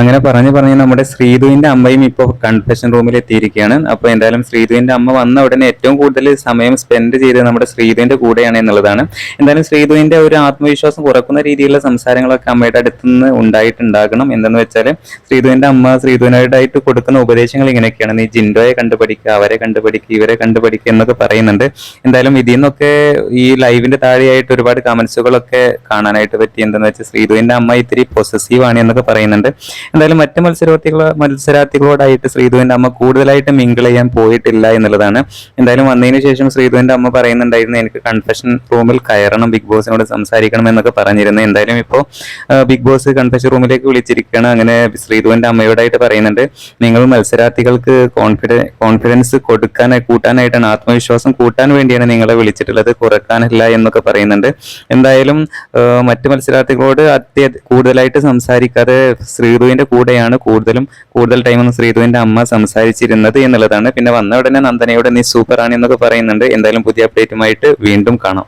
അങ്ങനെ പറഞ്ഞു പറഞ്ഞ് നമ്മുടെ ശ്രീധുവിന്റെ അമ്മയും ഇപ്പോൾ കൺഫെഷൻ റൂമിൽ എത്തിയിരിക്കുകയാണ്. അപ്പോൾ എന്തായാലും ശ്രീധുവിന്റെ അമ്മ വന്ന ഉടനെ ഏറ്റവും കൂടുതൽ സമയം സ്പെൻഡ് ചെയ്ത് നമ്മുടെ ശ്രീധുവിന്റെ കൂടെയാണ് എന്നുള്ളതാണ്. എന്തായാലും ശ്രീധുവിന്റെ ഒരു ആത്മവിശ്വാസം കുറക്കുന്ന രീതിയിലുള്ള സംസാരങ്ങളൊക്കെ അമ്മയുടെ അടുത്ത് നിന്ന് ഉണ്ടായിട്ടുണ്ടാകണം. എന്തെന്ന് വെച്ചാൽ ശ്രീധുവിന്റെ അമ്മ ശ്രീധുവിനായിട്ടായിട്ട് കൊടുക്കുന്ന ഉപദേശങ്ങൾ ഇങ്ങനെയൊക്കെയാണ്. നീ ജിൻഡോയെ കണ്ടുപഠിക്കുക അവരെ കണ്ടുപഠിക്കുക ഇവരെ കണ്ടുപഠിക്കുക എന്നൊക്കെ പറയുന്നുണ്ട്. എന്തായാലും ഇതിൽ നിന്നൊക്കെ ഈ ലൈവിന്റെ താഴെയായിട്ട് ഒരുപാട് കമന്റ്സുകളൊക്കെ കാണാനായിട്ട് പറ്റി. എന്തെന്ന് വെച്ചാൽ ശ്രീധുവിന്റെ അമ്മ ഇത്തിരി പൊസസീവ് ആണ് എന്നൊക്കെ പറയുന്നുണ്ട്. എന്തായാലും മറ്റ് മത്സരാർത്ഥികളോ മത്സരാർത്ഥികളോടായിട്ട് ശ്രീധുവിന്റെ അമ്മ കൂടുതലായിട്ട് മിങ്കിൾ ചെയ്യാൻ പോയിട്ടില്ല എന്നുള്ളതാണ്. എന്തായാലും വന്നതിന് ശേഷം ശ്രീധുവിന്റെ അമ്മ പറയുന്നുണ്ടായിരുന്നു എനിക്ക് കൺഫെഷൻ റൂമിൽ കയറണം ബിഗ് ബോസിനോട് സംസാരിക്കണം എന്നൊക്കെ പറഞ്ഞിരുന്നു. എന്തായാലും ഇപ്പോൾ ബിഗ് ബോസ് കൺഫെഷൻ റൂമിലേക്ക് വിളിച്ചിരിക്കുകയാണ്. അങ്ങനെ ശ്രീധുവിന്റെ അമ്മയോടായിട്ട് പറയുന്നുണ്ട് നിങ്ങൾ മത്സരാർത്ഥികൾക്ക് കോൺഫിഡ കോൺഫിഡൻസ് കൊടുക്കാനായി കൂട്ടാനായിട്ടാണ് ആത്മവിശ്വാസം കൂട്ടാൻ വേണ്ടിയാണ് നിങ്ങളെ വിളിച്ചിട്ടുള്ളത് കുറക്കാനില്ല എന്നൊക്കെ പറയുന്നുണ്ട്. എന്തായാലും മറ്റ് മത്സരാർത്ഥികളോട് അത്യ കൂടുതലായിട്ട് സംസാരിക്കാതെ ശ്രീധുവിന്റെ കൂടെയാണ് കൂടുതലും കൂടുതൽ ടൈമൊന്നും ശ്രീധുവിന്റെ അമ്മ സംസാരിച്ചിരുന്നത് എന്നുള്ളതാണ്. പിന്നെ വന്ന ഉടനെ നന്ദനയുടെ നീ സൂപ്പറാണ് എന്നൊക്കെ പറയുന്നുണ്ട്. എന്തായാലും പുതിയ അപ്ഡേറ്റുമായിട്ട് വീണ്ടും കാണാം.